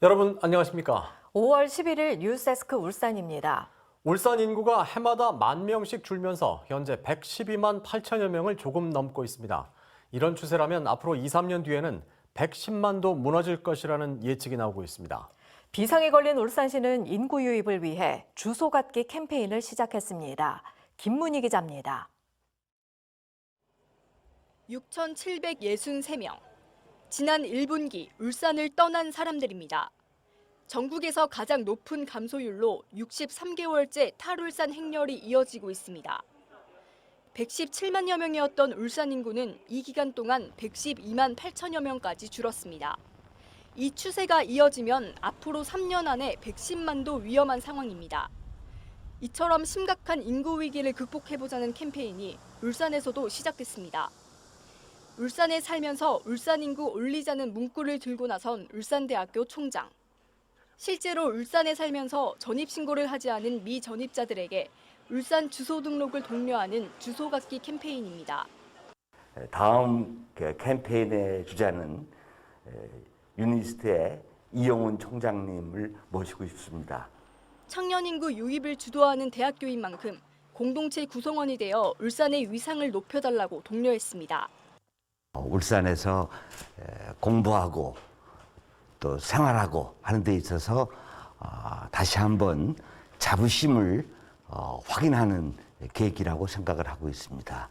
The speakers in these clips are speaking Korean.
여러분 안녕하십니까? 5월 11일 뉴스데스크 울산입니다. 울산 인구가 해마다 만 명씩 줄면서 현재 112만 8천여 명을 조금 넘고 있습니다. 이런 추세라면 앞으로 2, 3년 뒤에는 110만도 무너질 것이라는 예측이 나오고 있습니다. 비상에 걸린 울산시는 인구 유입을 위해 주소 갖기 캠페인을 시작했습니다. 김문희 기자입니다. 6,763명. 지난 1분기 울산을 떠난 사람들입니다. 전국에서 가장 높은 감소율로 63개월째 탈울산 행렬이 이어지고 있습니다. 117만여 명이었던 울산 인구는 이 기간 동안 112만 8천여 명까지 줄었습니다. 이 추세가 이어지면 앞으로 3년 안에 110만도 위험한 상황입니다. 이처럼 심각한 인구 위기를 극복해보자는 캠페인이 울산에서도 시작됐습니다. 울산에 살면서 울산 인구 올리자는 문구를 들고 나선 울산대학교 총장. 실제로 울산에 살면서 전입신고를 하지 않은 미전입자들에게 울산 주소 등록을 독려하는 주소 갖기 캠페인입니다. 다음 그 캠페인의 주자는 에, 유니스트의 이영훈 총장님을 모시고 싶습니다. 청년 인구 유입을 주도하는 대학교인 만큼 공동체 구성원이 되어 울산의 위상을 높여달라고 독려했습니다. 어, 울산에서 에, 공부하고 또 생활하고 하는 데 있어서 아, 다시 한번 자부심을 어, 확인하는 계기라고 생각을 하고 있습니다.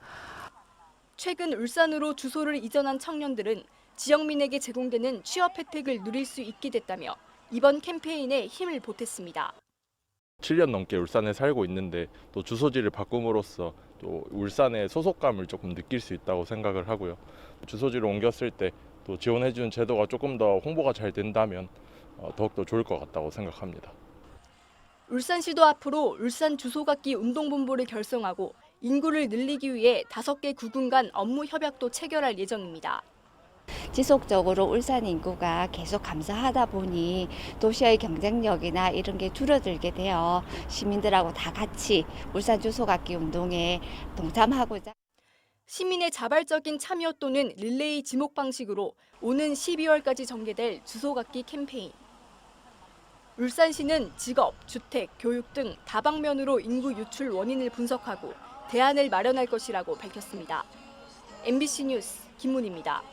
최근 울산으로 주소를 이전한 청년들은 지역민에게 제공되는 취업 혜택을 누릴 수 있게 됐다며 이번 캠페인에 힘을 보탰습니다. 7년 넘게 울산에 살고 있는데 또 주소지를 바꿈으로써 또 울산의 소속감을 조금 느낄 수 있다고 생각을 하고요. 주소지를 옮겼을 때 또 지원해주는 제도가 조금 더 홍보가 잘 된다면 어, 더욱더 좋을 것 같다고 생각합니다. 울산시도 앞으로 울산 주소갖기 운동본부를 결성하고 인구를 늘리기 위해 다섯 개 구군 간 업무 협약도 체결할 예정입니다. 지속적으로 울산 인구가 계속 감소하다 보니 도시의 경쟁력이나 이런 게 줄어들게 되어 시민들하고 다 같이 울산 주소 갖기 운동에 동참하고자 시민의 자발적인 참여 또는 릴레이 지목 방식으로 오는 12월까지 전개될 주소갖기 캠페인. 울산시는 직업, 주택, 교육 등 다방면으로 인구 유출 원인을 분석하고 대안을 마련할 것이라고 밝혔습니다. MBC 뉴스 김문입니다.